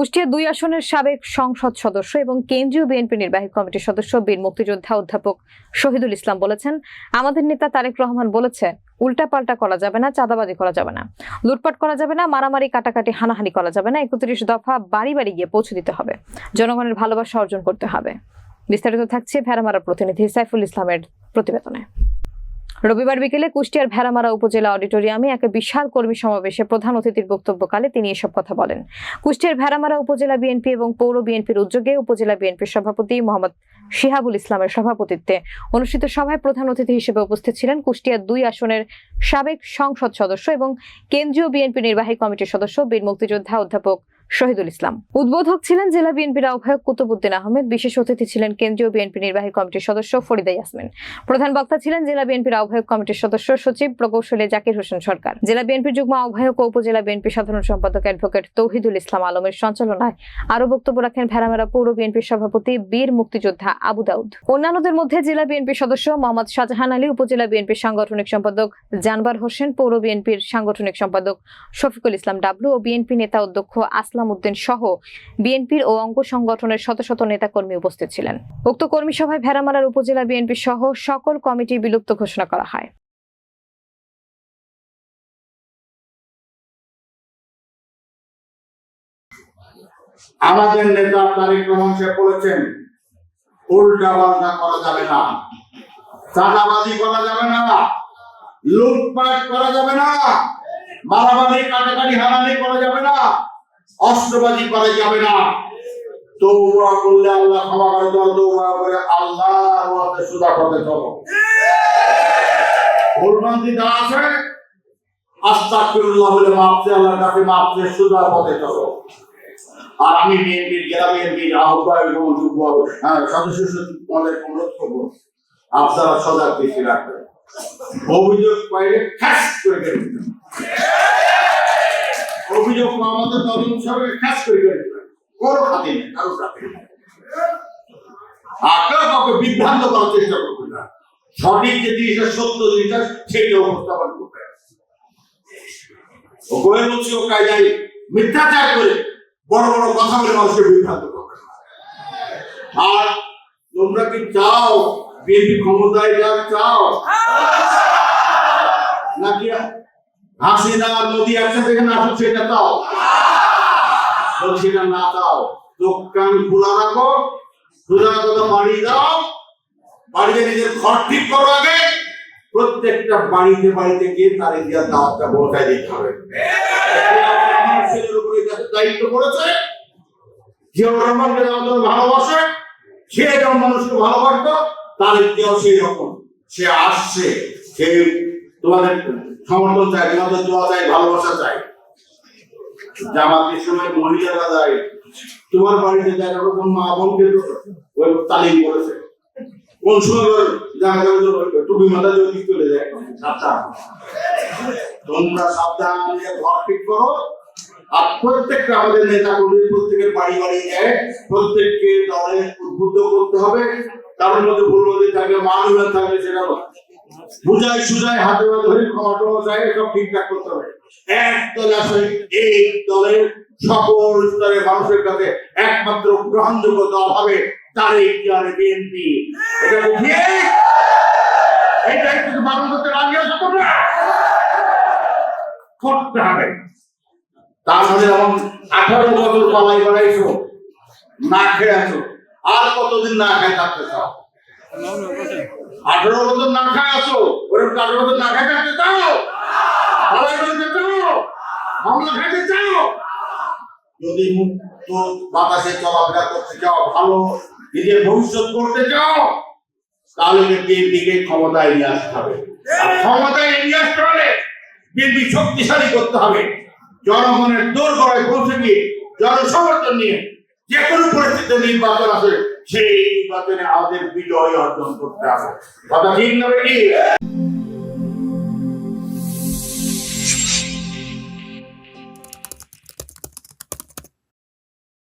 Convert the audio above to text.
কুষ্টিয়া দুই আসনের সাবেক সংসদ সদস্য এবং কেন্দ্রীয় বিএনপি নির্বাহী কমিটির সদস্য বীর মুক্তিযোদ্ধা অধ্যাপক শহীদুল ইসলাম বলেছেন, আমাদের নেতা তারেক রহমান বলেছে, উল্টাপাল্টা করা যাবে না, চাঁদাবাজি করা যাবে না। লুটপাট করা যাবে না, মারামারি, কাটাকাটি, হানাহানি করা যাবে না, একত্রিশ দফা বাড়ি বাড়ি গিয়ে পৌঁছে দিতে হবে। জনগণের ভালোবাসা অর্জন করতে হবে। বিস্তারিত থাকছে ভেড়ামারা প্রতিনিধি সাইফুল ইসলামের প্রতিবেদনে। রবিবার বিকেলে কুষ্টিয়ার ভেড়ামারা উপজেলা অডিটোরিয়ামে এক বিশাল কর্মী সমাবেশে প্রধান অতিথির বক্তব্যকালে তিনি এসব কথা বলেন। কুষ্টিয়ার ভেড়ামারা উপজেলা বিএনপি এবং পৌর বিএনপির উদ্যোগে উপজেলা বিএনপির সভাপতি মোহাম্মদ শিহাবুল ইসলামের সভাপতিত্বে অনুষ্ঠিত সভায় প্রধান অতিথি হিসেবে উপস্থিত ছিলেন কুষ্টিয়ার দুই আসনের সাবেক সংসদ সদস্য এবং কেন্দ্রীয় বিএনপি নির্বাহী কমিটির সদস্য বীর মুক্তিযোদ্ধা অধ্যাপক শহীদুল ইসলাম। উদ্বোধক ছিলেন জেলা বিএনপির আহ্বায়ক কুতুবুদ্দিন আহমেদ, বিশেষ অতিথি ছিলেন কেন্দ্রীয় বিএনপি নির্বাহী কমিটির সদস্য ফরিদা ইয়াসমিন। প্রধান বক্তা ছিলেন জেলা বিএনপির আহ্বায়ক কমিটির সদস্য সচিব প্রকৌশলী জাকির হোসেন সরকার। জেলা বিএনপির যুগ্ম আহ্বায়ক ও উপজেলা বিএনপি সাধারণ সম্পাদক অ্যাডভোকেট তৌহিদুল ইসলাম আলমের সঞ্চালনায় আরও বক্তব্য রাখেন ভেড়ামেরা পৌর বিএনপির সভাপতি বীর মুক্তিযোদ্ধা আবু দাউদ। অন্যান্যদের মধ্যে জেলা বিএনপির সদস্য মোহাম্মদ শাহজাহান আলী, উপজেলা বিএনপির সাংগঠনিক সম্পাদক জানবার হোসেন, পৌর বিএনপির সাংগঠনিক সম্পাদক শফিকুল ইসলাম ডাবলু ও বিএনপি নেতা অধ্যক্ষ আসলাম উদ্দিন সহ বিএনপির ও অঙ্গ সংগঠনের শত শত নেতাকর্মী উপস্থিত ছিলেন। উক্ত কর্মী সভায় উপজেলা বিএনপি সহ সকল কমিটি বিলুপ্ত ঘোষণা করা হয়। আমাদের নেতা রহমান বলেছেন, উল্টা পাল্টা করা যাবে না। করা যাবে না। লুটপাট করা যাবে না। মারামারি, কাটাকাটি হানানি করা যাবে না। অস্ত্রবাজি করা যাবে না। তৌবা করলে আল্লাহ ক্ষমা করে দেওয়া তৌবা করে আল্লাহ সুদা করতে চলো। ভুলভ্রান্তি আছে আস্তাগফিরুল্লাহ বলে মাপ চেয়ে আল্লাহর কাছে মাপ চেয়ে সুদা পথে চলো। আর আমি বিএনপির জেলা আহ্বায়ক এবং যুগ্ম আহ, সদস্য সচিব মহোদয় অনুরোধ করব আপনারা সজাগ দৃষ্টি রাখবেন। অভিযোগ পাইলে করে অভিযোগ আমাদের তদন্ত সবাই খ্যাস করে কোনো খাতে নেই কারও খাতে নেই। কাউকে বিভ্রান্ত করার চেষ্টা করবেন না। সঠিক যে জিনিসটা সত্য জিনিসটা সেটা উপস্থাপন করবে ও গোয়েল বলছি ও কায়দায় মিথ্যাচার করে বড় বড় কথা বলে মানুষকে বিভ্রান্ত করবে আর তোমরা কি চাও বিএনপি ক্ষমতায় যা চাও? নাকি হাসিনা আর মোদি একসাথে এখানে আসুক, সেটা যদি সেটা না চাও। চোখ, কান খোলা রাখো। কথা বাড়ি দাও। বাড়িতে নিজের ঘর ঠিক করো আগে। প্রত্যেকটা বাড়িতে বাড়িতে গিয়ে তার ইতিহাস দাওয়াতটা পৌঁছায় দিতে হবে। দায়িত্ব পড়েছে জিয়াউর রহমানকে যেমন ভালোবাসে, সে যেমন মানুষকে ভালোবাসতো তার ইতিহাস সেই রকম। সে আসছে, সে তোমাদের সমর্থন চাই তোমাদের দোয়া চাই, ভালোবাসা চাই। জামাতের সময় মহিলারা যায় তোমার বাড়িতে যায় এরকম মা বোনকে ওই তালিম করেছে। কোন সময় যাবে টুপি মাথা দিয়ে দিক চলে যায়। সাবধান। তোমরা সাবধান ঘর ঠিক করো। আর প্রত্যেকটা আমাদের নেতা কর্মী প্রত্যেকের বাড়ি বাড়ি যায় প্রত্যেককে দলে উদ্বুদ্ধ করতে হবে। তার মধ্যে ভুলবাদী থাকবে মানুষ থাকবে সেটা বুঝাই সুজাই হাতে ধরে ক্ষমা টমা চাই ঠিকঠাক করতে হবে। এক দল এই দলের সকল স্তরের মানুষের কাছে একমাত্র গ্রহণযোগ্য দল হবে তার বিএনপি। এটা কি ঠিক? এটা কিন্তু মানুষ করতে রাজি করতে হবে। তার মধ্যে যেমন আঠারো বছর পালাই বেড়াইছো না খেয়ে আছো, আর কতদিন না খাই থাকতে চাও? আঠারো বছর না খায় আছো? ওরকম আঠারো বছর না খাই থাকতে চাও? পালাই বেড়াতে চাও? হামলা খাইতে চাও? যদি মুক্ত বাতাসে চলাফেরা করতে চাও, ভালো নিজের ভবিষ্যৎ করতে চাও, তাহলে বিএনপিকে ক্ষমতায় নিয়ে আসতে হবে। ক্ষমতায় নিয়ে আসতে হলে বিএনপি শক্তিশালী করতে হবে। জনগণের দূর করায় পৌঁছে গিয়ে জনসমর্থন নিয়ে যে কোনো পরিস্থিতিতে নির্বাচন আছে সেই নির্বাচনে আমাদের বিজয় অর্জন করতে হবে। কথা ঠিক না কি